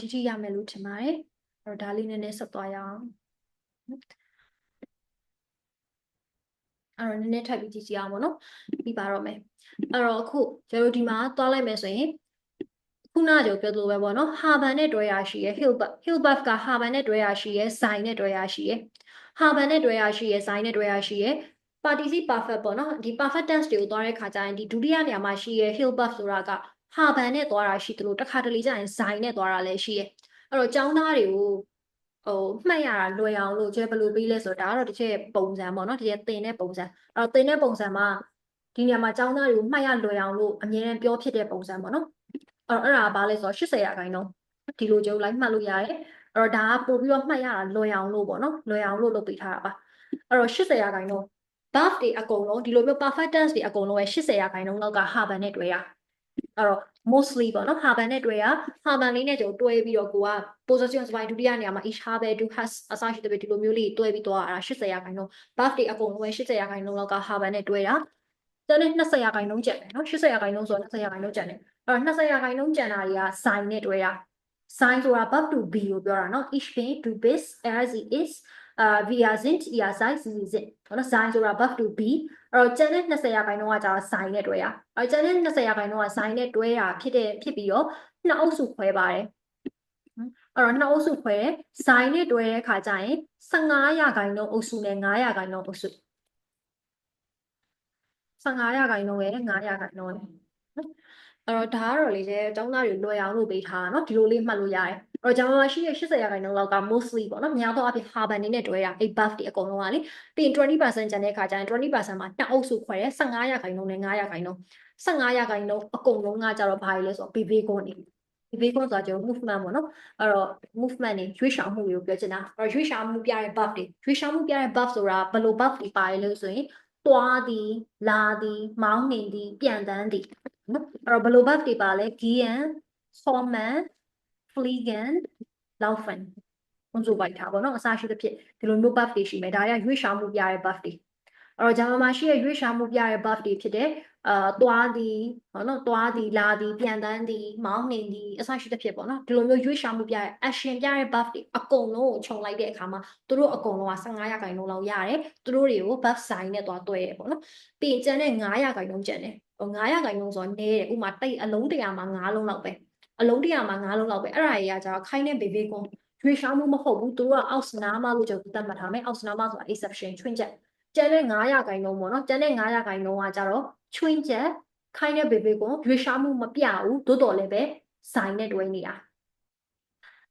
တိတိရမယ်လို့ထင်ပါတယ်အဲ့တော့ဒါလေးနည်းနည်းဆက်သွားရအောင်အဲ့တော့နည်းနည်းထပ်ပြီးကြည့်ကြည့်အောင်ပေါ့နော်ပြီးပါတော့မယ်အဲ့တော့အခုကျွန်တော်တို့ဒီမှာသွားလိုက်မယ်ဆိုရင်ခုနကကြောပြောသလိုပဲပေါ့နော်ဟာဘန်နဲ့တွဲရရှိရယ် hill buff hill buff ကဟာဘန်နဲ့တွဲရရှိရယ် sign နဲ့တွဲရရှိရယ်ဟာဘန်နဲ့တွဲရရှိရယ် sign နဲ့တွဲရရှိရယ် participe perfect ပေါ့နော်ဒီ perfect tense တွေကိုသွားတဲ့ခါကျရင်ဒီဒုတိယနေရာမှာရှိရယ် hill buff ဆိုတာက ဟာဘန်နဲ့သွားတာရှိသလိုတစ်ခါတလေကျရင် sign နဲ့သွားတာလည်းရှိရယ်အဲ့တော့ចောင်းသားတွေကိုဟိုမှတ်ရတာလွယ်အောင်လို့ကျဲဘယ်လိုပြီးလဲဆိုတော့ဒါကတော့တစ်ချက်ပုံစံပေါ့နော်တစ်ချက်သင်တဲ့ပုံစံအဲ့တော့သင်တဲ့ပုံစံမှာဒီနေရာမှာចောင်းသားတွေကိုမှတ်ရလွယ်အောင်လို့အမြဲတမ်းပြောဖြစ်တဲ့ပုံစံပေါ့နော်အဲ့တော့အဲ့ဒါကဘာလဲဆိုတော့80ရာခိုင်နှုန်းဒီလိုကျုပ်လိုက်မှတ်လို့ရတယ်အဲ့တော့ဒါကပို့ပြီးတော့မှတ်ရတာလွယ်အောင်လို့ပေါ့နော်လွယ်အောင်လို့လုပ်ပေးထားတာပါအဲ့တော့80ရာခိုင်နှုန်း buff တွေအကုန်လုံးဒီလိုမျိုး perfect tense တွေအကုန်လုံးပဲ80ရာခိုင်နှုန်းလောက်က Harvard နဲ့တွဲရ အဲ့တော့ mostly ပေါ့နော် Harvard နဲ့တွဲရ Harvard လေးနဲ့ကျွန်တော်တွဲပြီးတော့ကိုက possession စပိုင်းဒုတိယနေရာမှာ each Harvard do has အစရှိတဲ့ဒီလိုမျိုးလေးတွဲပြီးတော့အဲ့ဒါ80ရာခိုင်နှုန်း buff တွေအကုန်လုံးပဲ80ရာခိုင်နှုန်းလောက်က Harvard နဲ့တွဲတာတန်းနဲ့20ရာခိုင်နှုန်းကျန်တယ်နော်80ရာခိုင်နှုန်းဆိုတော့20ရာခိုင်နှုန်းကျန်တယ်အဲ့တော့20ရာခိုင်နှုန်းကျန်တာတွေက sign နဲ့တွဲရ sign ဆိုတာ verb to be ကိုပြောတာနော် ich bin du bist er sie ist အာ wir sind ihr seid sie sind ဟုတ်နော် sign ဆိုတာ verb to be အဲ့တော့ကျန်တဲ့20ရာခိုင်နှုန်းကကျတော့ sign နဲ့တွဲရအဲ့တော့ကျန်တဲ့20ရာခိုင်နှုန်းက sign နဲ့တွဲတာဖြစ်တဲ့ဖြစ်ပြီးတော့နှစ်အုပ်စုခွဲပါတယ်အဲ့တော့နှစ်အုပ်စုခွဲတယ် sign နဲ့တွဲတဲ့အခါကျရင်15ရာခိုင်နှုန်းအုပ်စုနဲ့9ရာခိုင်နှုန်းအုပ်စု15ရာခိုင်နှုန်းရဲ့9ရာခိုင်နှုန်းရဲ့ အဲ့တော့ဒါကတော့လေကျဲကျောင်းသားတွေလွယ်အောင်လုပ်ပေးထားတာเนาะဒီလိုလေးမှတ်လို့ရတယ်အဲ့တော့ဂျာမန်မှာရှိတဲ့80ရာခိုင်နှုန်းလောက်က mostly ပေါ့နော်များသောအားဖြင့် Harvard နေနဲ့တွဲတာအဲ့ buff တွေအကုန်လုံးကလေပြီးရင်20%ကျန်တဲ့ခါကျရင်20%မှာနှစ်အုပ်စုခွဲတယ်15ရာခိုင်နှုန်းနဲ့9ရာခိုင်နှုန်း15ရာခိုင်နှုန်းအကုန်လုံးကကြတော့ဘာလဲဆိုတော့ BB ကွန်နေ BB ကွန်ဆိုတာကျွန်တော် movement ပေါ့နော်အဲ့တော့ movement နေရွေးရှောင်မှုတွေကိုပြောချင်တာအဲ့တော့ရွေးရှောင်မှုပြတဲ့ buff တွေရွေးရှောင်မှုပြတဲ့ buff ဆိုတာဘယ်လို buff တွေပါလဲလို့ဆိုရင်သွားသည်လာသည်မောင်းနေသည်ပြန်တန်းသည် နော်အဲ့တော့ဘယ်လို buff တွေပါလဲ gien forman fliegen laufen ဘုံစုပိုက်ထားပေါ့နော်အစရှိသဖြင့်ဒီလိုမျိုး buff တွေရှိမယ်ဒါတွေကရွေးရှားမှုပြတဲ့ buff တွေအဲ့တော့ဂျာမန်မှာရှိတဲ့ရွေးရှားမှုပြတဲ့ buff တွေဖြစ်တဲ့အာသွားသည်ပေါ့နော်သွားသည်လာသည်ပြန်တန်းသည်မောင်းနေသည်အစရှိသဖြင့်ပေါ့နော်ဒီလိုမျိုးရွေးရှားမှုပြတဲ့ action ပြတဲ့ buff တွေအကုန်လုံးကိုခြုံလိုက်တဲ့အခါမှာသူတို့အကုန်လုံးက15ရာခိုင်နှုန်းလောက်ရတယ်သူတို့တွေကို buff sign နဲ့သွားတွဲရပေါ့နော်ပြီးရင်ကျန်တဲ့9ရာခိုင်နှုန်းကျန်တယ် ဟို9ရာခိုင်နှုန်းဆိုတော့နည်းတယ်ဥမာတိတ်အလုံးတရာမှာ9လုံးလောက်ပဲအလုံးတရာမှာ9လုံးလောက်ပဲအဲ့ဒါတွေကကျတော့ခိုင်းတဲ့ baby ကွန်ရွေးရှားမှုမဟုတ်ဘူးသူတို့ကအောက်စနာမလို့ကျွန်တော်သတ်မှတ်ထားမယ်အောက်စနာမဆိုတာ exception ချွင်းချက်ကျန်တဲ့900ခိုင်နှုန်းပေါ့နော်ကျန်တဲ့900ခိုင်နှုန်းကကြတော့ချွင်းချက်ခိုင်းတဲ့ baby ကိုရွေးရှားမှုမပြဘူးသို့တော်လည်းပဲ sign နဲ့တွဲနေတာ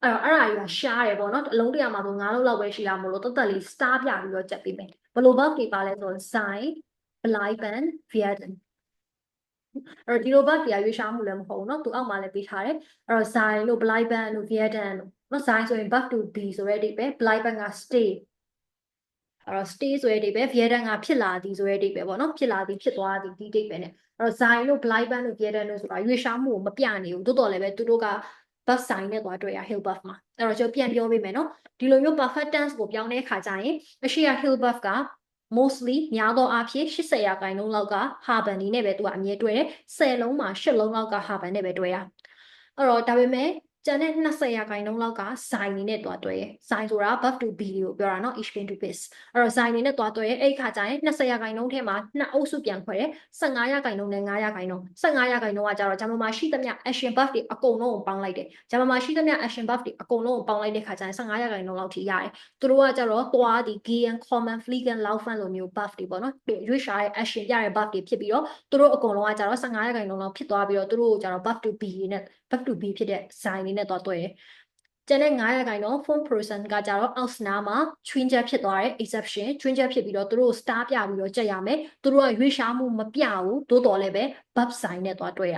အဲ့တော့အဲ့ဒါကြီးကရှားတယ်ပေါ့နော်အလုံးတရာမှာဆို9လုံးလောက်ပဲရှိတာမလို့တသက်လေး star ပြပြီးတော့ကြက်ပေးမယ်ဘယ်လို verb တွေပါလဲဆိုတော့ sign bleiben werden အဲ့တော့ဒီလိုဘတ်တရားရွေးရှားမှုလည်းမဟုတ်ဘူးเนาะသူအောက်မှာလည်းပေးထားတယ်အဲ့တော့ sign လို့ blind ban လို့ vietnam လို့เนาะ sign ဆိုရင် buff to be ဆိုတဲ့အဓိပ္ပာယ် blind ban က stay အဲ့တော့ stay ဆိုတဲ့အဓိပ္ပာယ် vietnam ကဖြစ်လာသည်ဆိုတဲ့အဓိပ္ပာယ်ပေါ့เนาะဖြစ်လာသည်ဖြစ်သွားသည်ဒီအဓိပ္ပာယ်နဲ့အဲ့တော့ sign လို့ blind ban လို့ vietnam လို့ဆိုတာရွေးရှားမှုကိုမပြနေဘူးတိုးတော်လည်းပဲသူတို့က buff sign နဲ့သွားတွေ့ရ hill buff မှာအဲ့တော့ကျွန်တော်ပြန်ပြောပေးမယ်เนาะဒီလိုမျိုး perfect tense ကိုပြောင်းတဲ့အခါကျရင်အရှိရ hill buff က mostly များသောအားဖြင့်80ရာခိုင်နှုန်းလောက်က Harvard နေနဲ့ပဲသူကအမြဲတွဲတယ်10လုံးမှာ8လုံးလောက်က Harvard နဲ့ပဲတွဲရအဲ့တော့ဒါပေမဲ့ ကျန်တဲ့20ရာခိုင်နှုန်းလောက်ကဇိုင်နေနဲ့တွားတွဲရယ်ဇိုင်ဆိုတာ buff to b ကိုပြောတာနော် each pin to base အဲ့တော့ဇိုင်နေနဲ့တွားတွဲရယ်အဲ့ခါကျရင်20ရာခိုင်နှုန်းထဲမှာနှစ်အုပ်စုပြန်ခွဲတယ်15ရာခိုင်နှုန်းနဲ့9ရာခိုင်နှုန်း15ရာခိုင်နှုန်းကကျတော့ဂျမမာရှိသမျှ action buff တွေအကုန်လုံးကိုပေါင်းလိုက်တယ်ဂျမမာရှိသမျှ action buff တွေအကုန်လုံးကိုပေါင်းလိုက်တဲ့ခါကျရင်15ရာခိုင်နှုန်းလောက်ထိရတယ်သူတို့ကကျတော့တွားဒီ gain common flick and laufen လိုမျိုး buff တွေပေါ့နော်ရွေးရှာတဲ့ action ပြတဲ့ buff တွေဖြစ်ပြီးတော့သူတို့အကုန်လုံးကကျတော့15ရာခိုင်နှုန်းလောက်ဖြစ်သွားပြီးတော့သူတို့ကကျတော့ buff to b နဲ့ buff to b ဖြစ်တဲ့ဇိုင်နေတွားတွဲတယ်ကျန်တဲ့9ရာခိုင်နှုန်း phone person ကကြတော့ out နာမှာ twin jet ဖြစ်သွားတယ် exception twin jet ဖြစ်ပြီးတော့သူတို့ star ပြပြီးတော့ကြက်ရမယ်သူတို့ကရွေးရှားမှုမပြဘူးသို့တော်လည်းပဲ verb sign နဲ့သွားတွေ့ရ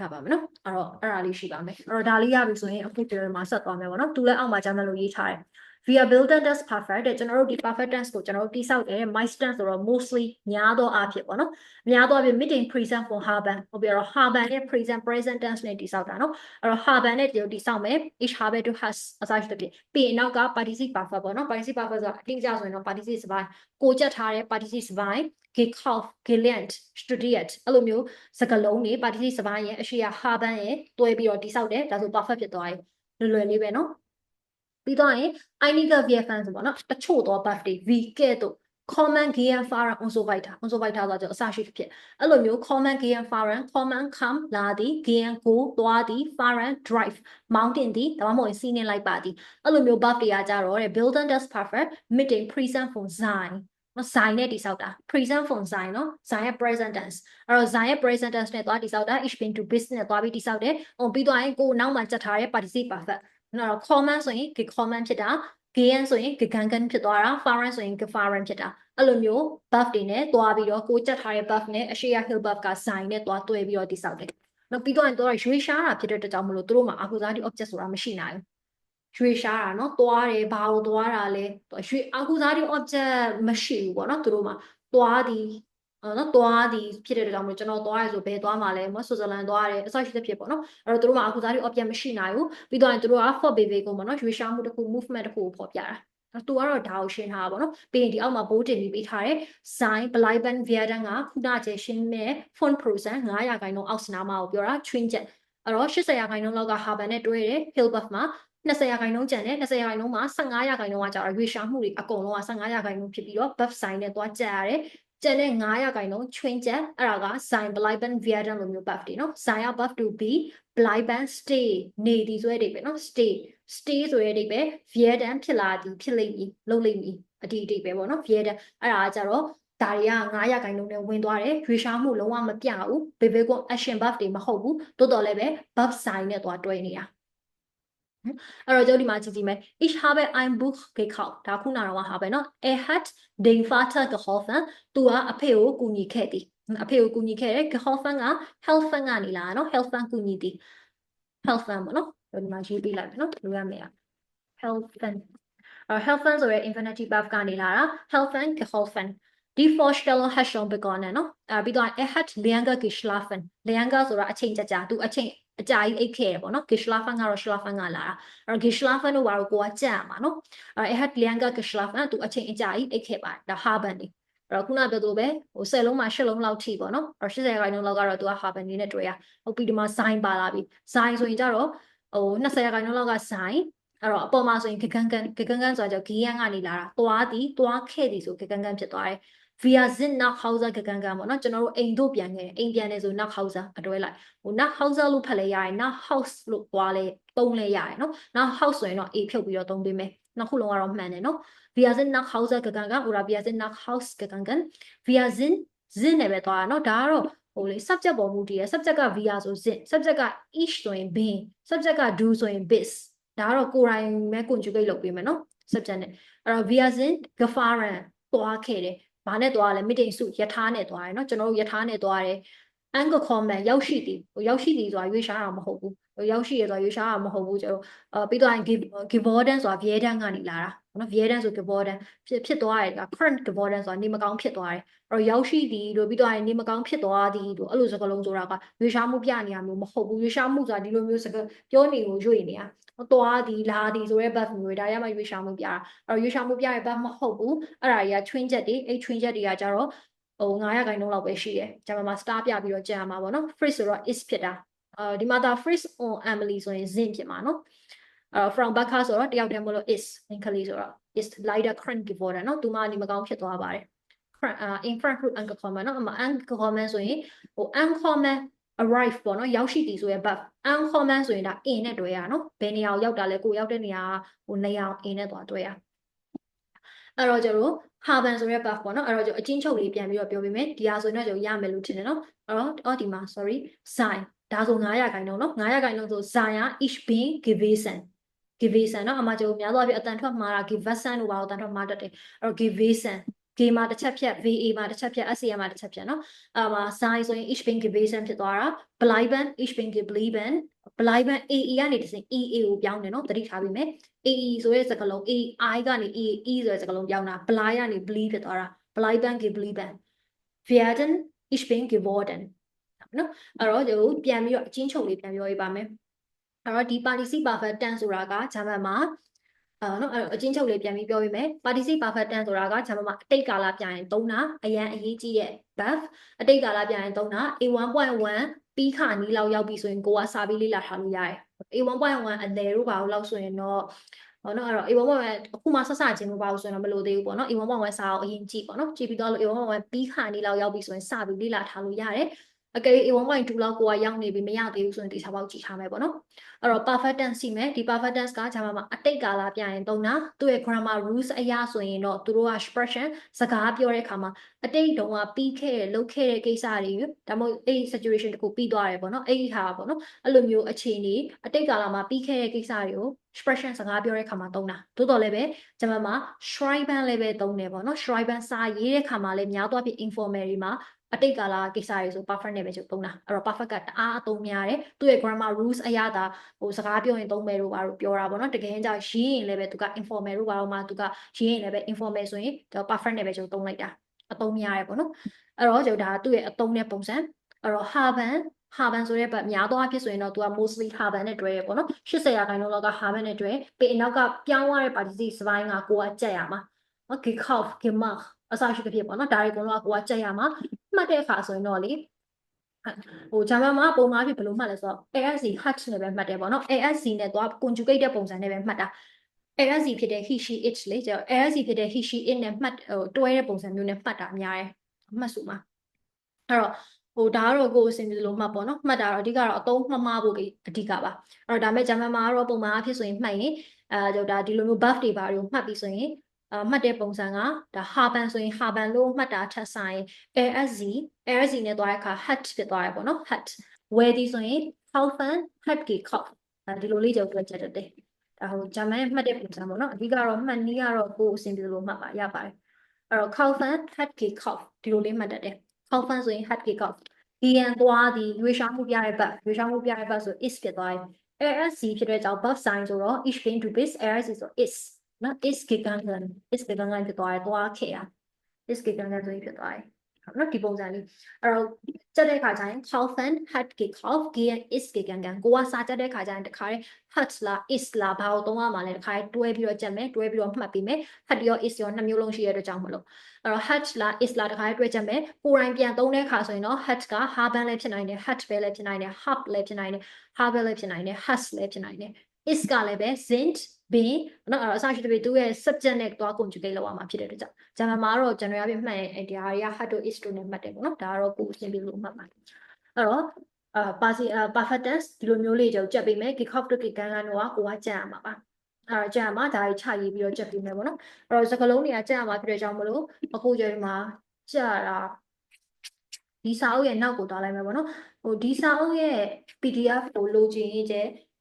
ရပါမယ်နော်အဲ့တော့အဲ့ဒါလေးရှိပါမယ်အဲ့တော့ဒါလေးရပြီဆိုရင် အခု tutorial မှာဆက်သွားမယ်ပေါ့နော်သူလည်းအောက်မှာဂျာမန်လိုရေးထားတယ် we are building this perfect တဲ့ကျွန်တော်တို့ဒီ perfect tense ကိုကျွန်တော်တို့တိဆောက်တယ် my stance ဆိုတော့ mostly များသောအားဖြင့်ပေါ့နော်များသောအားဖြင့် meeting present for haben ဟုတ်ပြီအဲ့တော့ haben နဲ့ present present tense နဲ့တိဆောက်တာနော်အဲ့တော့ haben နဲ့ဒီလိုတိဆောက်မယ် ich habe du hast အစားရှိတဲ့ပြင်ပြီးရင်နောက်က participle perfect ပေါ့နော် participle perfect ဆိုတာအတိအကျဆိုရင်တော့ participle စပိုင်းကိုကြက်ထားတဲ့ participle စပိုင်း gekauft gelernt studiert အဲ့လိုမျိုးစကားလုံးတွေ participle စပိုင်းရဲ့အရှိရ haben ရဲ့တွဲပြီးတော့တိဆောက်တယ်ဒါဆို perfect ဖြစ်သွားပြီလွယ်လွယ်လေးပဲနော် ပြီးတော့ရင် einige VFN ဆိုပေါ့နော်တချို့သော buff တွေ V ကဲ့သို့ common gehen fahren und so weiter und so weiter ဆိုတော့အစရှိဖြစ်အဲ့လိုမျိုး common gehen fahren common come လာသည် gehen go သွားသည် fahren drive mountain သည်ဒါမှမဟုတ်စီးနေလိုက်ပါသည်အဲ့လိုမျိုး buff တွေကကြတော့တဲ့ building das perfect meeting present for sein နော် sein နဲ့တိဆောက်တာ present form sein နော် sein ရဲ့ present tense အဲ့တော့ sein ရဲ့ present tense နဲ့သွားတိဆောက်တာ ich bin du bist နဲ့သွားပြီးတိဆောက်တယ်ဟိုပြီးတော့ရင်ကိုနောက်မှကြက်ထားတဲ့ participle perfect နော် common ဆိုရင် ge common ဖြစ်တာ gain ဆိုရင် ge gangan ဖြစ်သွားတာ foreign ဆိုရင် ge foreign ဖြစ်တာအဲ့လိုမျိုး buff တွေနဲ့သွားပြီးတော့ကိုကြက်ထားတဲ့ buff နဲ့အရှိရ hill buff က sein နဲ့သွားတွဲပြီးတော့တိဆောက်တယ်နော်ပြီးတော့ရင်တော့ရွေးရှားတာဖြစ်တဲ့အတွက်ကြောင့်မလို့တို့မှာ accusatory object ဆိုတာမရှိနိုင်ဘူးရွှေရှားတာเนาะသွားတယ်ဘာလို့သွားတာလဲရွှေအကူစားတွေ object မရှိဘူးပေါ့เนาะသူတို့မှာသွားသည် အဲ့တော့သွားသည်ဖြစ်တဲ့ကြောင့်မို့ကျွန်တော်သွားရဲဆိုဘယ်သွားမှာလဲမဆွစ်ဇာလန်သွားရတယ်အစရှိတဲ့ဖြစ်ပေါ့နော်အဲ့တော့သူတို့မှာအကူစားတွေ object မရှိနိုင်ဘူးပြီးတော့သူတို့က for baby ကိုပေါ့နော်ရွှေရှားမှုတစ်ခု movement တစ်ခုကိုဖော်ပြတာအဲ့သူကတော့ဒါကိုရှင်းထားတာပေါ့နော်ပြီးရင်ဒီအောက်မှာဘိုးတင်ပြီးပေးထားတဲ့ sign bliben viadan ကခုနကကျရှင်းမဲ့ font process 900ခိုင်နှုန်းအောက်စနာမှာကိုပြောတာ train jet အဲ့တော့80ရာခိုင်နှုန်းလောက်က Harvard နဲ့တွဲတယ် Hillbuff မှာ20ရာခိုင်နှုန်းကျန်တယ်20ရာခိုင်နှုန်းမှာ15ရာခိုင်နှုန်းကကြာတော့ရွေးရှာမှုတွေအကုန်လုံးက15ရာခိုင်နှုန်းဖြစ်ပြီးတော့ buff sign နဲ့သွားကြရတယ် ကျန်တဲ့9ရာခိုင်နှုန်း twin jet အဲ့ဒါက sign bleiben werden လိုမျိုး buff တွေနော် sign buff to be bleiben stay နေသည်ဆိုတဲ့အိပဲနော် stay stay ဆိုတဲ့အိပဲ werden ဖြစ်လာသည်ဖြစ်လိမ့်မည်လုပ်လိမ့်မည်အဒီအိပဲပေါ့နော် werden အဲ့ဒါကကြတော့ဒါတွေက900ရာခိုင်နှုန်းနဲ့ဝင်သွားတယ်ရွေးရှားမှုလုံးဝမပြဘူးဘေဘေကွန် action buff တွေမဟုတ်ဘူးတိုးတော်လည်းပဲ buff sign နဲ့သွားတွဲနေတာ အဲ့တော့ကျွန်တော်ဒီမှာကြည့်ကြည့်မယ် ich habe ein buch gekauft ဒါခုနကတော့ဟာပဲเนาะ er hat den vater geholfen သူကအဖေကိုကူညီခဲ့သည်အဖေကိုကူညီခဲ့တယ် geholfen က helfen ကနေလာเนาะ helfen ကူညီသည် helfen ပေါ့เนาะဒီမှာရေးပေးလိုက်မယ်เนาะလိုရမယ် helfen အဲ helfen ဆိုရဲ infinitive verb ကနေလာတာ helfen geholfen die Vorstellung hat schon begonnen เนาะအဲပြီးတော့ er hat länger geschlafen länger ဆိုတာအချိန်ကြာကြာသူအချိန် အကြာကြီးအိတ်ခဲ့တယ်ပေါ့နော် geschlafen ကတော့ schlafen ကလာတာအဲ့တော့ geschlafen တို့ဘာလို့ကိုကကြံ့မှာနော်အဲ့ er hat länger geschlafen သူအချိန်အကြာကြီးအိတ်ခဲ့ပါတယ်ဒါ haben နေအဲ့တော့ခုနပြောသလိုပဲဟို10လုံးမှာ10လုံးလောက်ထိပေါ့နော်အဲ့80ရာခိုင်နှုန်းလောက်ကတော့သူက haben နေနဲ့တွေ့ရဟုတ်ပြီဒီမှာ sign ပါလာပြီ sign ဆိုရင်ကြတော့ဟို20ရာခိုင်နှုန်းလောက်က sign အဲ့တော့အပေါ်မှာဆိုရင်ဂကန်ကန်ဂကန်ကန်ဆိုတာကြောင့်ဂီယန်ကနေလာတာသွားသည်သွားခဲ့သည်ဆိုဂကန်ကန်ဖြစ်သွားတယ် via zin nach hause ကကန်ကန်ပေါ့နော်ကျွန်တော်တို့အိမ်တို့ပြန်ခဲ့တယ်အိမ်ပြန်နေဆို nach hause အတွဲလိုက်ဟို nach hause လို့ဖတ်လဲရတယ် nach house လို့သွားလဲသုံးလဲရတယ်နော် nach house ဆိုရင်တော့ a ဖြုတ်ပြီးတော့သုံးပေးမယ်နှစ်ခုလုံးကတော့မှန်တယ်နော် via zin nach hause ကကန်ကန် oder via zin nach house ကကန်ကန် via zin zin နဲ့ပဲသွားတာနော်ဒါကတော့ဟိုလေ subject ပေါ်မူတည်ရ subject က via ဆို zin subject က ich ဆိုရင် bin subject က do ဆိုရင် bis ဒါကတော့ကိုယ်တိုင်ပဲ conjugate လုပ်ပေးမယ်နော် subject နဲ့အဲ့တော့ via zin gefahren သွားခဲ့တယ် ဘာနဲ့သွားရလဲမိတိန်စုယထာနဲ့သွားရယ်နော်ကျွန်တော်တို့ယထာနဲ့သွားရယ်အန်ကခေါ်မယ်ရောက်ရှိသည်ရောက်ရှိသည်ဆိုတာရွေးရှားတာမဟုတ်ဘူးရောက်ရှိရဆိုတာရွေးရှားတာမဟုတ်ဘူးကျွန်တော်ပြီးတော့ give give order ဆိုတာ vie တန်းကနေလာတာ နော် viedan ဆို givordan ဖြစ်ဖြစ်သွားတယ်က current givordan ဆိုတာနေမကောင်းဖြစ်သွားတယ်အဲ့တော့ရောက်ရှိသည်လို့ပြီးတော့နေမကောင်းဖြစ်သွားသည်လို့အဲ့လိုစကားလုံးဆိုတာကရွေးရှားမှုပြနေရမျိုးမဟုတ်ဘူးရွေးရှားမှုဆိုတာဒီလိုမျိုးစကားပြောနေကိုရွေ့နေတာသွားသည်လာသည်ဆိုတဲ့ buff မျိုးတွေဒါရမှရွေးရှားမှုပြတာအဲ့တော့ရွေးရှားမှုပြတဲ့ buff မဟုတ်ဘူးအဲ့ဒါကြီးက twin jet တွေအဲ့ twin jet တွေကကြတော့ဟို900ခိုင်နှုန်းလောက်ပဲရှိတယ်ဂျာမန်မှာ star ပြပြီးတော့ကြာမှာပေါ့နော် phrase ဆိုတော့ is ဖြစ်တာအဲဒီမှာဒါ phrase on Emily ဆိုရင် zin ဖြစ်မှာနော် အဲ from Baka ဆိုတော့တယောက်တည်းမလို့ is အင်္ဂလိပ်ဆိုတော့ is lighter current giver နော်သူမဒီမကောင်းဖြစ်သွားပါတယ် in front group anchor comment နော်အမ anchor comment ဆိုရင်ဟို uncommon arrive ပေါ့နော်ရောက်ရှိသည်ဆိုရင် verb uncommon ဆိုရင်ဒါ in နဲ့တွဲရနော်ဘယ်နေရာကိုရောက်တာလဲကိုရောက်တဲ့နေရာဟိုနေရာ in နဲ့သွားတွဲရအဲ့တော့ကျတော့ Harban ဆိုတဲ့ buff ပေါ့နော်အဲ့တော့ကျအချင်းချုပ်လေးပြန်ပြီးတော့ပြောပေးမယ်ဒီဟာဆိုရင်တော့ကျရမယ်လို့ထင်တယ်နော်အဲ့တော့အော်ဒီမှာ sorry sign ဒါဆို900ခိုင်နှုန်းနော်900ခိုင်နှုန်းဆို Zaya ich bin gewesen gewesen နော်အမကျိုးများသောအားဖြင့်အတန်ထွက်မှာတာ gewesen လို့ပါတော့အတန်ထွက်မှာတတ်တယ်အဲ့တော့ gewesen G မှာတစ်ချက်ဖြတ် VA မှာတစ်ချက်ဖြတ် SCM မှာတစ်ချက်ဖြတ်နော်အာမှာ size ဆိုရင် ich bin gewesen ဖြစ်သွားတာ bleiben ich bin geblieben bleiben AE ကနေတစ်စင် EA ကိုပြောင်းတယ်နော်သတိထားပြီးမယ် AE ဆိုတဲ့စကားလုံး AI ကနေ EE ဆိုတဲ့စကားလုံးပြောင်းတာ blei ကနေ blie ဖြစ်သွားတာ bleiben geblieben werden ich bin geworden နော်အဲ့တော့ဒီကိုပြန်ပြီးတော့အချင်းချုပ်လေးပြန်ပြောပြပါမယ် အဲ့တော့ဒီ participle perfect tense ဆိုတာကဂျာမန်မှာအာနော်အဲ့တော့အချင်းချုပ်လေးပြန်ပြီးပြောပေးမယ် participle perfect tense ဆိုတာကဂျာမန်မှာအတိတ်ကာလပြန်ရင်သုံးတာအရန်အရေးကြီးတဲ့ verb အတိတ်ကာလပြန်ရင်သုံးတာ A1.1 ပြီးခါနီးလောက်ရောက်ပြီဆိုရင်ကိုကစာပြီးလေ့လာထားလို့ရတယ် A1.1 အလဲတို့ပါလို့လောက်ဆိုရင်တော့ဟောနော်အဲ့တော့ A1.1 အခုမှဆက်စချင်းလို့ပါလို့ဆိုရင်တော့မလိုသေးဘူးပေါ့နော် A1.1 စာအုပ်အရင်ကြည့်ပေါ့နော်ကြည့်ပြီးတော့ A1.1 ပြီးခါနေလောက်ရောက်ပြီဆိုရင်စပြီးလေ့လာထားလို့ရတယ် အကယ်၍ A1.2 လောက်ကိုကရောက်နေပြီမရသေးဘူးဆိုရင်ဒီစာပေါက်ကြည့်ထားမယ်ပေါ့နော်အဲ့တော့ perfect tense စီမယ်ဒီ perfect tense ကဂျာမမှာအတိတ်ကာလပြရင်သုံးတာသူ့ရဲ့ grammar rules အရဆိုရင်တော့သူတို့က expression စကားပြောတဲ့အခါမှာအတိတ်တုန်းကပြီးခဲ့တဲ့လုပ်ခဲ့တဲ့ကိစ္စတွေဒါမှမဟုတ်အဲ့ situation တခုပြီးသွားတယ်ပေါ့နော်အဲ့ဒီဟာပေါ့နော်အဲ့လိုမျိုးအခြေအနေအတိတ်ကာလမှာပြီးခဲ့တဲ့ကိစ္စတွေကို expression စကားပြောတဲ့အခါမှာသုံးတာသို့တော်လည်းပဲဂျာမမှာ schreiben လည်းပဲသုံးတယ်ပေါ့နော် schreiben စာရေးတဲ့အခါမှာလည်းများသောအားဖြင့် informal တွေမှာ အတိတ်ကာလကိစ္စတွေဆို perfect နဲ့ပဲချုပ်သုံးတာအဲ့တော့ perfect ကတအားအသုံးများတယ်သူ့ရဲ့ grammar rules အရသာဟိုစကားပြောရင်သုံးမယ်လို့ပါလို့ပြောတာပေါ့နော်တကယ်ကြောင့်ရေးရင်လည်းပဲသူက informal လို့ပါတော့မှသူကရေးရင်လည်းပဲ informal ဆိုရင်တော့ perfect နဲ့ပဲချုပ်သုံးလိုက်တာအသုံးများတယ်ပေါ့နော်အဲ့တော့ကျွန်တော်ဒါသူ့ရဲ့အသုံးတဲ့ပုံစံအဲ့တော့ haben haben ဆိုတဲ့ဘက်များသောအားဖြင့်ဆိုရင်တော့သူက mostly haben နဲ့တွဲရပေါ့နော်80ရာခိုင်နှုန်းလောက်က haben နဲ့တွဲပြီးအနောက်ကပြောင်းသွားတဲ့ participle စပိုင်းကကိုကကြက်ရမှာနော် gekauft gemacht အစရှိသဖြင့်ပေါ့နော်ဒါတွေကတော့ကိုကကြက်ရမှာ မှတ်တဲ့အခါဆိုရင်တော့လေဟိုဂျာမန်မှာပုံမှန်ဖြစ်ဘယ်လိုမှတ်လဲဆိုတော့ ASC hut နဲ့ပဲမှတ်တယ်ပေါ့နော် ASC နဲ့သွား conjugate တဲ့ပုံစံနဲ့ပဲမှတ်တာ ASC ဖြစ်တဲ့ he she it လေကျတော့ ASC ဖြစ်တဲ့ he she it နဲ့မှတ်ဟိုတွဲတဲ့ပုံစံမျိုးနဲ့မှတ်တာအများတယ်မှတ်စုမှာအဲ့တော့ဟိုဒါကတော့ကိုယ်အစဉ်ပြေလို့မှတ်ပေါ့နော်မှတ်တာတော့အဓိကတော့အသုံးမမှားဖို့အဓိကပါအဲ့တော့ဒါမဲ့ဂျာမန်မှာကတော့ပုံမှန်အဖြစ်ဆိုရင်မှတ်ရင်အဲကြောင့်ဒါဒီလိုမျိုး buff တွေပါတွေကိုမှတ်ပြီးဆိုရင် အမှတ်တဲ့ပုံစံကဒါဟာဘန်ဆိုရင်ဟာဘန်လို့မှတ်တာထက်ဆိုင် ASZ ASZ နဲ့သွားတဲ့အခါ hat ဖြစ်သွားတယ်ပေါ့နော် hat ဝယ်ဒီဆိုရင် kaufen hat gekauft ဒီလိုလေးကြောက်တွေ့ချက်တဲ့ဒါဟိုဂျာမန်မှတ်တဲ့ပုံစံပေါ့နော်အဓိကတော့မှတ်နည်းကတော့ကိုယ်အဆင်ပြေလို့မှတ်ပါရပါတယ်အဲ့တော့ kaufen hat gekauft ဒီလိုလေးမှတ်တတ်တယ် kaufen ဆိုရင် hat gekauft ဒီရန်သွားဒီရွေးရှားမှုပြတဲ့ဘက်ရွေးရှားမှုပြတဲ့ဘက်ဆို is ဖြစ်သွားတယ် ASC ဖြစ်တဲ့ကြောင့် buff sign ဆိုတော့ ich bin du bist ASC ဆို is နော် is gegangen is gegangen ဖြစ်သွားတယ်သွားခဲ့တာ is gegangen ဆိုရင်ဖြစ်သွားတယ်နော်ဒီပုံစံလေးအဲ့တော့ကြက်တဲ့ခါကျရင် kaufen hat gekauft gehen is gegangen ကိုကစာကြက်တဲ့ခါကျရင်တခါတည်း hat လား is လားဘာလို့သုံးရမှာလဲတခါတည်းတွဲပြီးတော့ကြက်မယ်တွဲပြီးတော့မှတ်ပြီးမယ် hat ရော is ရောနှစ်မျိုးလုံးရှိရတဲ့ကြောင့်မလို့အဲ့တော့ hat လား is လားတခါတည်းတွဲကြက်မယ်ကိုယ်တိုင်ပြန်သုံးတဲ့ခါဆိုရင်တော့ hat က haben လည်းဖြစ်နိုင်တယ် hat ပဲလည်းဖြစ်နိုင်တယ် hab လည်းဖြစ်နိုင်တယ် habe လည်းဖြစ်နိုင်တယ် has လည်းဖြစ်နိုင်တယ် is ကလည်းပဲ sind ဘင်းနော်အဲ့တော့အစရှိတဲ့သူ့ရဲ့ subject နဲ့သွား conjugate လောက်ရမှာဖြစ်တဲ့အတွက်ကြောင့်ဂျာမန်မှာတော့ general ပြမှတ်ရင်ဒီဟာတွေက had to is to နဲ့မှတ်တယ်ပေါ့နော်ဒါကတော့ကိုယ်အဆင်ပြေလို့မှတ်ပါတယ်အဲ့တော့အာ passive perfect tense ဒီလိုမျိုးလေးကြောက်ကြက်ပေးမယ် kick off to kick ကန်ကတော့ကိုကကြက်ရမှာပါအဲ့တော့ကြက်ရမှာဒါကြီးချရေးပြီးတော့ကြက်ပေးမယ်ပေါ့နော်အဲ့တော့စကလုံးတွေကကြက်ရမှာဖြစ်တဲ့ကြောင့်မလို့အခုကျရင်မှာကြက်တာဒီစာအုပ်ရဲ့နောက်ကိုသွားလိုက်မယ်ပေါ့နော်ဟိုဒီစာအုပ်ရဲ့ PDF ကိုလိုချင်ရင်ကျ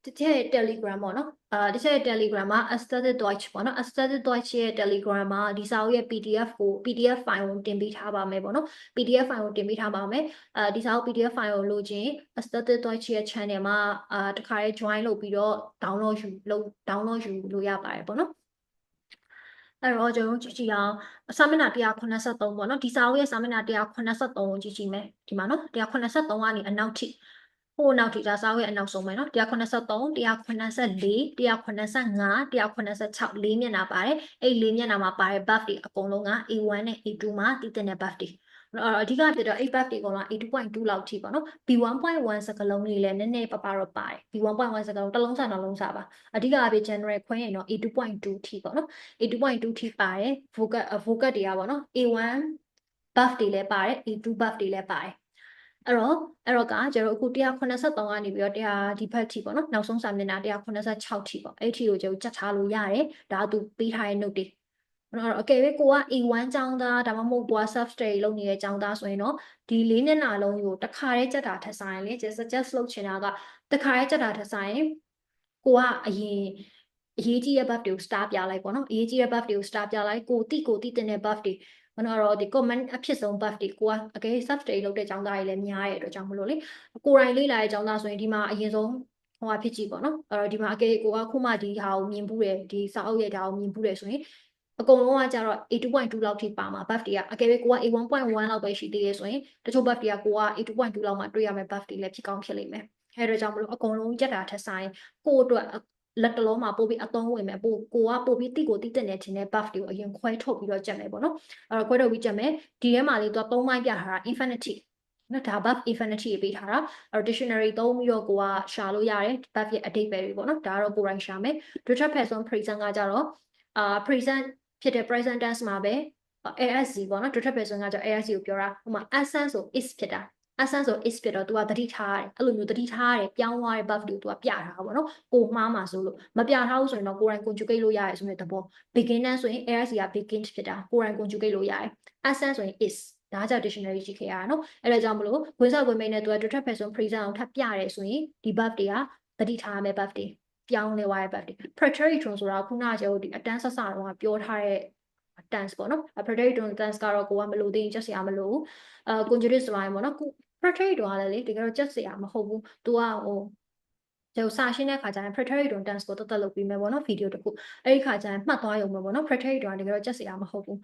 တစ်ချက် Telegram ပေါ့နော်အာတစ်ချက် Telegram မှာ Aesthetic Deutsch ပေါ့နော် Aesthetic Deutsch ရဲ့ Telegram မှာဒီစာအုပ်ရဲ့ PDF ကို PDF file ကိုတင်ပေးထားပါမယ်ပေါ့နော် PDF file ကိုတင်ပေးထားပါမယ်အာဒီစာအုပ် PDF file ကိုလိုချင် Aesthetic Deutsch ရဲ့ channel မှာအာတခါလေး join လုပ်ပြီးတော့ download ယူလုပ် download ယူလို့ရပါတယ်ပေါ့နော်အဲ့တော့ကျွန်တော်ကြည့်ကြည့်အောင်စာမျက်နှာ183ပေါ့နော်ဒီစာအုပ်ရဲ့စာမျက်နှာ183ကိုကြည့်ကြည့်မယ်ဒီမှာနော်183ကနေအနောက်ထိ ဟိုနောက်ထိဒါစာအုပ်ရဲ့အနောက်ဆုံးပဲနော်183 184 185 186လေးမျက်နှာပါတယ်အဲ့လေးမျက်နှာမှာပါတဲ့ buff တွေအကုန်လုံးက A1 နဲ့ A2 မှာတည်တဲ့ buff တွေအဲ့တော့အဓိကပြတော့8 buff တွေအကုန်လုံး A2.2 လောက်ထိပေါ့နော် B1.1 စကလုံးလေးလည်းနည်းနည်းပပတော့ပါတယ် B1.1 စကလုံးတစ်လုံးစာနှလုံးစာပါအဓိကအပြ general ခွဲရင်တော့ A2.2 ထိပေါ့နော် A2.2 ထိပါတယ် vocab vocab တွေကပေါ့နော် A1 buff တွေလည်းပါတယ် A2 buff တွေလည်းပါတယ်အဲ့တော့အဲ့ တော့ကကျွန်တော်အခု183ကနေပြီးတော့100ဒီဘက်ထိပေါ့နော်နောက်ဆုံးစာမျက်နှာ186ထိပေါ့အဲ့ထိကိုကျွန်တော်ကြက်ထားလို့ရတယ်ဒါသူပေးထားတဲ့ note တွေအဲ့တော့အကယ်၍ကိုက A1 ကျောင်းသားဒါမှမဟုတ်ကိုက self study လုပ်နေတဲ့ကျောင်းသားဆိုရင်တော့ဒီလေးမျက်နှာလုံးကိုတစ်ခါတည်းကြက်တာထက်ဆိုင်လေ just suggest လုပ်ချင်တာကတစ်ခါတည်းကြက်တာထက်ဆိုင်ကိုကအရင်အရေးကြီးတဲ့ buff တွေကို star ပြလိုက်ပေါ့နော်အရေးကြီးတဲ့ buff တွေကို star ပြလိုက်ကိုတိကိုတိတင်တဲ့ buff တွေ မနော်တော့ဒီ comment အဖြစ်ဆုံး buff တွေကိုကအကယ် self study လုပ်တဲ့ကျောင်းသားတွေလည်းများရဲ့အတွက်ကြောင့်မလို့လေကိုယ်တိုင်လေ့လာတဲ့ကျောင်းသားဆိုရင်ဒီမှာအရင်ဆုံးဟိုဟာဖြစ်ကြည့်ပေါ့နော်အဲ့တော့ဒီမှာအကယ်ကိုကခုမှဒီဟာကိုမြင်ဘူးတယ်ဒီစာအုပ်ရဲ့ဒါကိုမြင်ဘူးတယ်ဆိုရင်အကုန်လုံးကကြတော့ A2.2 လောက်ထိပါမှာ buff တွေကအကယ်၍ကိုက A1.1 လောက်ပဲရှိသေးတယ်ဆိုရင်တချို့ buff တွေကကိုက A2.2 လောက်မှတွေ့ရမယ့် buff တွေလည်းဖြစ်ကောင်းဖြစ်လိမ့်မယ်အဲဒါကြောင့်မလို့အကုန်လုံးကြက်တာထက်ဆိုင်ကိုအတွက် လက်တလုံးမှာပို့ပြီးအသုံးဝင်မယ်ပို့ကိုကပို့ပြီးတိကိုတိတက်နေခြင်းနဲ့ buff တွေကိုအရင်ခွဲထုတ်ပြီးတော့ကြက်မယ်ပေါ့နော်အဲ့တော့ခွဲထုတ်ပြီးကြက်မယ်ဒီထဲမှာလေးသူက၃ပိုင်းပြထားတာ infinity နော်ဒါ buff infinity ပေးထားတာအဲ့တော့ dictionary သုံးပြီးတော့ကိုကရှာလို့ရတယ် buff ရဲ့အဓိပ္ပာယ်တွေပေါ့နော်ဒါကတော့ကိုယ်တိုင်ရှာမယ် return person present ကကြတော့အာ present ဖြစ်တဲ့ present tense မှာပဲ ASC ပေါ့နော် return person ကကြတော့ ASC ကိုပြောတာဟိုမှာ essence ဆို is ဖြစ်တာ essence ဆို is ဖြစ်တော့ तू ကသတိထားရတယ်အဲ့လိုမျိုးသတိထားရတယ်ပြောင်းသွားတဲ့ buff တွေကို तू ကပြထားတာပေါ့နော်ကိုမှားမှာဆိုလို့မပြထားဘူးဆိုရင်တော့ကိုယ်တိုင် conjugate လို့ရတယ်ဆိုတဲ့သဘော beginner ဆိုရင် ASC က begin ဖြစ်တာကိုယ်တိုင် conjugate လို့ရတယ် essence ဆိုရင် is ဒါကြောင့် dictionary ကြည့်ခဲ့ရတာနော်အဲ့ဒါကြောင့်မလို့ဝင်စားဝင်မိတ်နဲ့သူက direct person present အောင်ထပ်ပြရဲဆိုရင်ဒီ buff တွေကတတိထားရမယ့် buff တွေပြောင်းလဲသွားတဲ့ buff တွေ preteritum ဆိုတာခုနကကျတော့ဒီအတန်းဆက်စတော့ပြောထားတဲ့ tense ပေါ့နော် preteritum tense ကတော့ကိုကမလို့သိရင်ချက်စရာမလို့အဲ conjugative ဆိုရင်ပေါ့နော် preteritum ကလည်းလေတကယ်တော့ချက်စရာမဟုတ်ဘူး तू ကဟိုကျုပ်စာရှင်းတဲ့ခါကျရင် preteritum tense ကိုတက်တက်လုပ်ပြီးမယ်ပေါ့နော်ဗီဒီယိုတစ်ခုအဲ့ဒီခါကျရင်မှတ်သွားရုံပဲပေါ့နော် preteritum ကတကယ်တော့ချက်စရာမဟုတ်ဘူး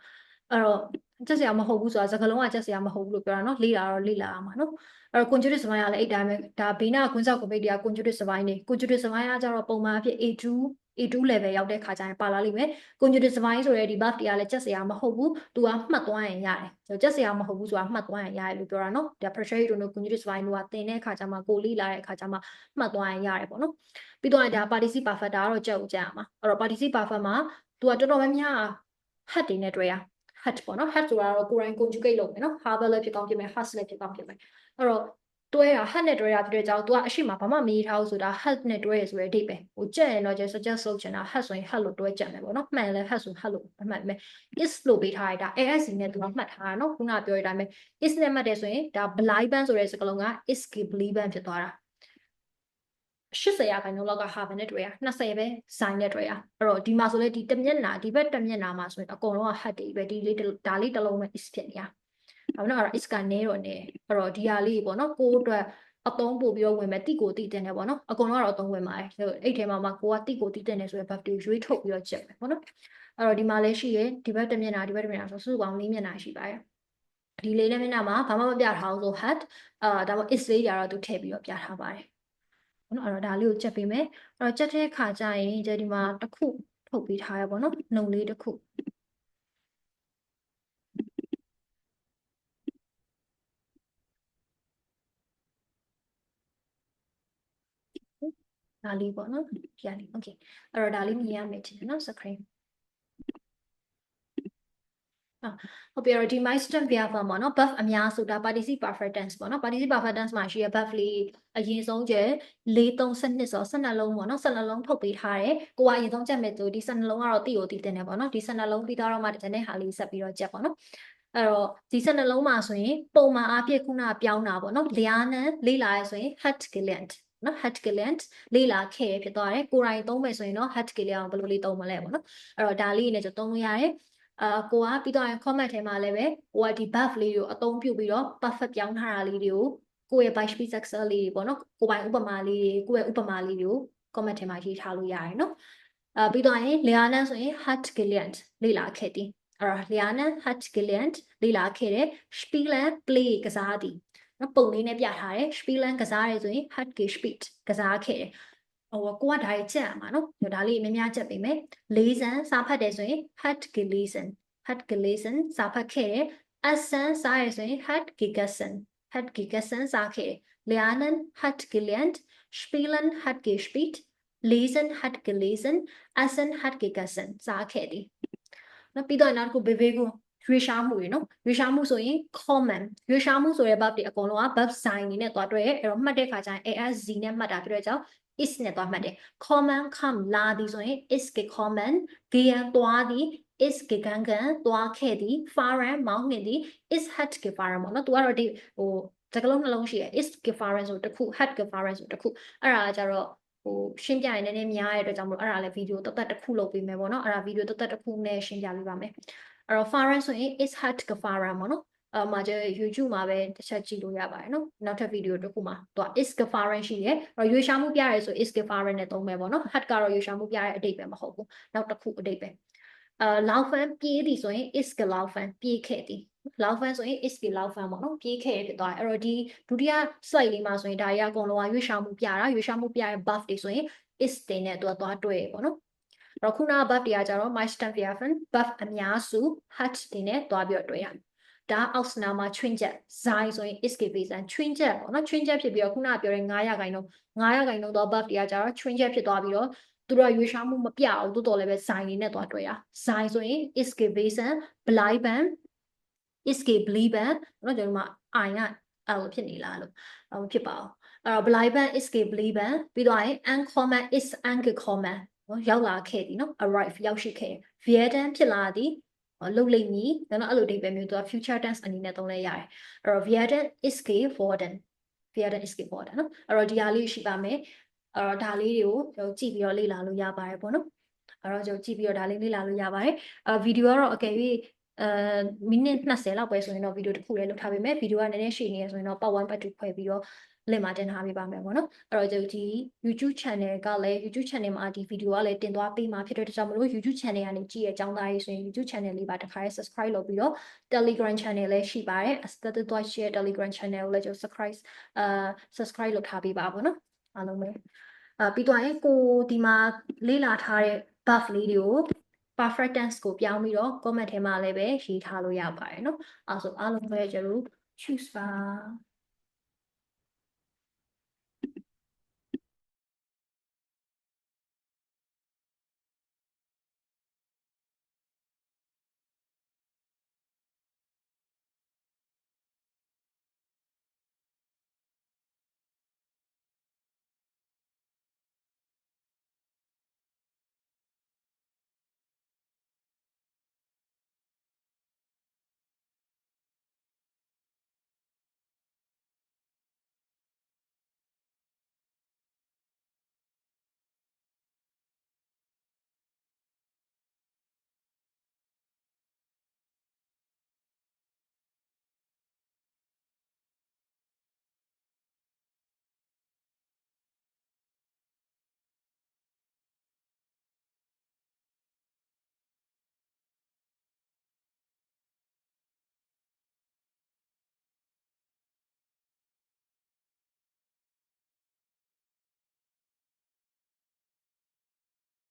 အဲ့တော့ချက်စရာမဟုတ်ဘူးဆိုတာစကားလုံးကချက်စရာမဟုတ်ဘူးလို့ပြောတာနော်လေ့လာတော့လေ့လာရမှာနော်အဲ့တော့ conjugative စပိုင်းကလည်းအဲ့တိုင်းပဲဒါဘေးနာကွင်းဆောက်ကွန်ပိတ်တွေက conjugative စပိုင်းနေ conjugative စပိုင်းကကြတော့ပုံမှန်အဖြစ် A2 A2 level ရောက်တဲ့ခါကျရင်ပါလာလိမ့်မယ် conjugative စပိုင်းဆိုတဲ့ဒီ buff တွေကလည်းချက်စရာမဟုတ်ဘူးသူကမှတ်သွားရင်ရတယ်ဆိုချက်စရာမဟုတ်ဘူးဆိုတာမှတ်သွားရင်ရတယ်လို့ပြောတာနော်ဒါ pressure rate တို့ conjugative စပိုင်းတို့ကသင်တဲ့ခါကျမှကိုလေ့လာတဲ့ခါကျမှမှတ်သွားရင်ရတယ်ပေါ့နော်ပြီးတော့ဒါ participle perfect ဒါကတော့ကြောက်ကြရမှာအဲ့တော့ participle perfect မှာသူကတော်တော်များများ hat တွေနဲ့တွေ့ရ hat ပေါ့နော် hat ဆိုတာတော့ကိုယ်တိုင် conjugate လုပ်မယ်နော် harbour လည်းဖြစ်ကောင်းဖြစ်မယ် has လည်းဖြစ်ကောင်းဖြစ်မယ်အဲ့တော့ တွဲတာ hat နဲ့တွဲတာဖြစ်တဲ့ကြောင့် तू ကအရှိမဘာမှမရေးထားဘူးဆိုတာ hat နဲ့တွဲရဆိုတဲ့အဓိပ္ပာယ်ဟိုကြက်ရင်တော့ကျ suggest လုပ်ချင်တာ hat ဆိုရင် hat လို့တွဲကြက်မယ်ပေါ့နော်မှန်လည်း hat ဆို hat လို့မှတ်မယ် is လို့ပေးထားရတာ ASC နဲ့ तू ကမှတ်ထားတာနော်ခုနပြောရတဲ့အတိုင်းပဲ is နဲ့မှတ်တယ်ဆိုရင်ဒါ blind ban ဆိုတဲ့စကားလုံးက is k blind ban ဖြစ်သွားတာ80ရာခိုင်နှုန်းလောက်ကဟာဘနဲ့တွေ့ရ20ပဲဆိုင်နဲ့တွေ့ရအဲ့တော့ဒီမှာဆိုလေဒီတစ်မျက်နှာဒီဘက်တစ်မျက်နှာမှာဆိုရင်အကုန်လုံးက hat တွေပဲဒီလေးဒါလေးတစ်လုံးပဲ is ဖြစ်နေ ရအဲ့တော့အဲ့တော့ is ကနေတော့နေအဲ့တော့ဒီဟာလေးပေါ့နော်ကိုအတွက်အသုံးပို့ပြီးတော့ဝင်မယ်တိကိုတိတင်တယ်ပေါ့နော်အကုန်လုံးကတော့အသုံးဝင်ပါတယ်အဲ့ထဲမှာမှကိုကတိကိုတိတင်တယ်ဆိုရင် buff တွေရွေးထုတ်ပြီးတော့ချက်မယ်ပေါ့နော်အဲ့တော့ဒီမှာလည်းရှိရဒီဘက်တစ်မျက်နှာဒီဘက်တစ်မျက်နှာဆိုစုစုပေါင်း၄မျက်နှာရှိပါတယ်ဒီလေးနဲ့မျက်နှာမှာဘာမှမပြထားဘူးဆို hat အာဒါမှ is လေးကြတော့သူထည့်ပြီးတော့ပြထားပါတယ်နော်အဲ့တော့ဒါလေးကိုချက်ပေးမယ်အဲ့တော့ချက်တဲ့ခါကျရင်ဒီဒီမှာတစ်ခုထုတ်ပေးထားရပါတော့နှုံလေးတစ်ခု ဒါလေးပေါ့နော်ဒီကလေး okay အဲ့တော့ဒါလေးမြင်ရမယ်ထင်တယ်နော် screen ဟုတ်ပြီတော့ဒီ my student verb ပေါ့နော် buff အများဆိုတာ participle perfect tense ပေါ့နော် participle perfect tense မှာရှိရ buff လေးအရင်ဆုံးကျ4 3 12ဆို12လုံးပေါ့နော်12လုံးထုတ်ပေးထားတယ်ကိုကအရင်ဆုံးချက်မဲ့ဆိုဒီ12လုံးကတော့တိကိုတိတင်တယ်ပေါ့နော်ဒီ12လုံးပြီးတော့မှတတဲ့ဟာလေးဆက်ပြီးတော့ချက်ပေါ့နော်အဲ့တော့ဒီ12လုံးမှာဆိုရင်ပုံမှန်အားဖြင့်ခုနပြောင်းတာပေါ့နော်လျာနန်လေးလာရဲဆိုရင် hat gland နော် hat gland လေးလာခဲ့ဖြစ်သွားတယ်ကိုယ်တိုင်သုံးမယ်ဆိုရင်တော့ hat gland ကိုဘယ်လိုလေးသုံးမလဲပေါ့နော်အဲ့တော့ဒါလေးနဲ့ကျွန်တော်သုံးလို့ရတယ်အာကိုကပြီးတော့ comment ထဲမှာလည်းပဲကိုကဒီ buff လေးတွေကိုအသုံးပြုပြီးတော့ perfect ပြောင်းထားတာလေးတွေကိုကိုယ့်ရဲ့ by speed success လေးတွေပေါ့နော်ကိုပိုင်ဥပမာလေးတွေကိုယ့်ရဲ့ဥပမာလေးတွေကို comment ထဲမှာရေးထားလို့ရတယ်နော်အာပြီးတော့ရင် Leana ဆိုရင် hat gland လေ့လာခဲ့သည်အဲ့တော့ Leana hat gland လေ့လာခဲ့တဲ့ Spielen play ကစားသည် နော်ပုံလေးနဲ့ပြထားတယ် Spielen ကစားရဲဆိုရင် hat gespielt ကစားခဲ့တယ်ဟိုကိုကဒါကြီးချက်ရမှာနော်ဒါလေးများများချက်ပေးမယ်လေးစံစာဖတ်တယ်ဆိုရင် hat gelesen hat gelesen စာဖတ်ခဲ့တယ် essen စားရဆိုရင် hat gegessen hat gegessen စားခဲ့တယ် lernen hat gelernt spielen hat gespielt lesen hat gelesen essen hat gegessen စားခဲ့တယ်နော်ပြီးတော့နောက်တစ်ခုဘေဘေကို ရွေးရှားမှုတွေနော်ရွေးရှားမှုဆိုရင် common ရွေးရှားမှုဆိုတဲ့ verb တွေအကုန်လုံးက verb sign နေနဲ့တွားတွဲအဲ့တော့မှတ်တဲ့ခါကျရင် as နဲ့မှတ်တာဖြစ်တဲ့ကြောင့် is နဲ့သွားမှတ်တယ် common come လာသည်ဆိုရင် is က common ဂေယံသွားသည် is ကကန်ကန်သွားခဲ့သည် faran မောင်းနှင်သည် is had က faran ပေါ့နော်သူကတော့ဒီဟိုတကလုံးနှလုံးရှိရ is က faran ဆိုတခု had က faran ဆိုတခုအဲ့ဒါကြတော့ဟိုရှင်းပြရင်လည်းနည်းနည်းများရတဲ့အတွက်ကြောင့်မို့အဲ့ဒါလည်းဗီဒီယိုတသက်တစ်ခုလုပ်ပေးမယ်ပေါ့နော်အဲ့ဒါဗီဒီယိုတသက်တစ်ခုနဲ့ရှင်းပြပေးပါမယ် အဲ့တော့ faran ဆိုရင် is had က faran ပေါ့နော်အမှကျ YouTube မှာပဲတစ်ချက်ကြည့်လို့ရပါတယ်နော်နောက်ထပ်ဗီဒီယိုတစ်ခုမှာသူက is gafaren ရှိတယ်အဲ့ရွေးရှားမှုပြရဲဆို is gafaren နဲ့သုံးမယ်ပေါ့နော် hat ကတော့ရွေးရှားမှုပြရဲအတိတ်ပဲမဟုတ်ဘူးနောက်တစ်ခုအတိတ်ပဲအဲ laufen ပြေးသည်ဆိုရင် is laufen ပြေးခဲ့သည် laufen ဆိုရင် is laufen ပေါ့နော်ပြေးခဲ့ဖြစ်သွားတယ်အဲ့တော့ဒီဒုတိယ slide လေးမှာဆိုရင်ဒါရီအကုန်လုံးကရွေးရှားမှုပြတာရွေးရှားမှုပြရဲ buff တွေဆိုရင် is တင်နဲ့သူကသွားတွေ့ပေါ့နော်အဲ့ တော့ခုန buff တွေကကြတော့ Meister Werfen buff အများစု hat တွေနဲ့တွားပြီးတော့တွေ့ရမယ်ဒါအောက်စနာမှာချွင်းချက်ဇိုင်းဆိုရင် escapism ချွင်းချက်ပေါ့နော်ချွင်းချက်ဖြစ်ပြီးတော့ခုနကပြောတဲ့900ခိုင်တော့900ခိုင်တော့ buff တွေကကြတော့ချွင်းချက်ဖြစ်သွားပြီးတော့သူတို့ရွေးရှားမှုမပြအောင်တိုးတော်လည်းပဲဇိုင်းလေးနဲ့တွားတွေ့ရဇိုင်းဆိုရင် escapism bliban escapism နော်ကျွန်တော်မှာ i ကအဲ့လိုဖြစ်နေလားလို့အဲ့လိုဖြစ်ပါအောင်အဲ့တော့ bliban escapism ပြီးတော့ uncommon is uncommon နော်ရောက်လာခဲ့သည်နော် arrive ရောက်ရှိခဲ့ Vietnam ဖြစ်လာသည်လုတ်လိမ့်မည်နော်အဲ့လိုအဓိပ္ပာယ်မျိုးသူက future tense အနေနဲ့သုံးလဲရတယ်အဲ့တော့ Vietnam is ke worden Vietnam is ke worden နော်အဲ့တော့ဒီဟာလေးရှိပါမယ်အဲ့တော့ဒါလေးတွေကိုကျွန်တော်ကြည့်ပြီးတော့လေ့လာလို့ရပါတယ်ပေါ့နော်အဲ့တော့ကျွန်တော်ကြည့်ပြီးတော့ဒါလေးလေ့လာလို့ရပါတယ်အဲ့ဗီဒီယိုကတော့အကယ်၍အဲမိနစ်20လောက်ပဲဆိုရင်တော့ဗီဒီယိုတစ်ခုလည်းလုပ်ထားပေးမယ်ဗီဒီယိုကနည်းနည်းရှည်နေရဆိုရင်တော့ part 1 part 2ဖွဲ့ပြီးတော့ လင့်မှာတင်ထားပေးပါမယ်ပေါ့နော်အဲ့တော့ကျွန်တော်ဒီ YouTube channel ကလည်း YouTube channel မှာဒီဗီဒီယိုကလည်းတင်သွားပေးမှာဖြစ်တဲ့အတွက်ကြောင့်မလို့ YouTube channel ကနေကြည့်ရအကြောင်းသားရေးဆိုရင် YouTube channel လေးပါတစ်ခါရေး subscribe လုပ်ပြီးတော့ Telegram channel လည်းရှိပါတယ်အစတတ်သွား share Telegram channel ကိုလည်းကျွန်တော် subscribe အာ subscribe လုပ်ထားပေးပါပေါ့နော်အားလုံးပဲအာပြီးတော့ရင်ကိုဒီမှာလေ့လာထားတဲ့ buff လေးတွေကို perfect tense ကိုပြောင်းပြီးတော့ comment ထဲမှာလည်းပဲရေးထားလို့ရပါတယ်เนาะအဲဆိုအားလုံးပဲကျွန်တော် choose ပါ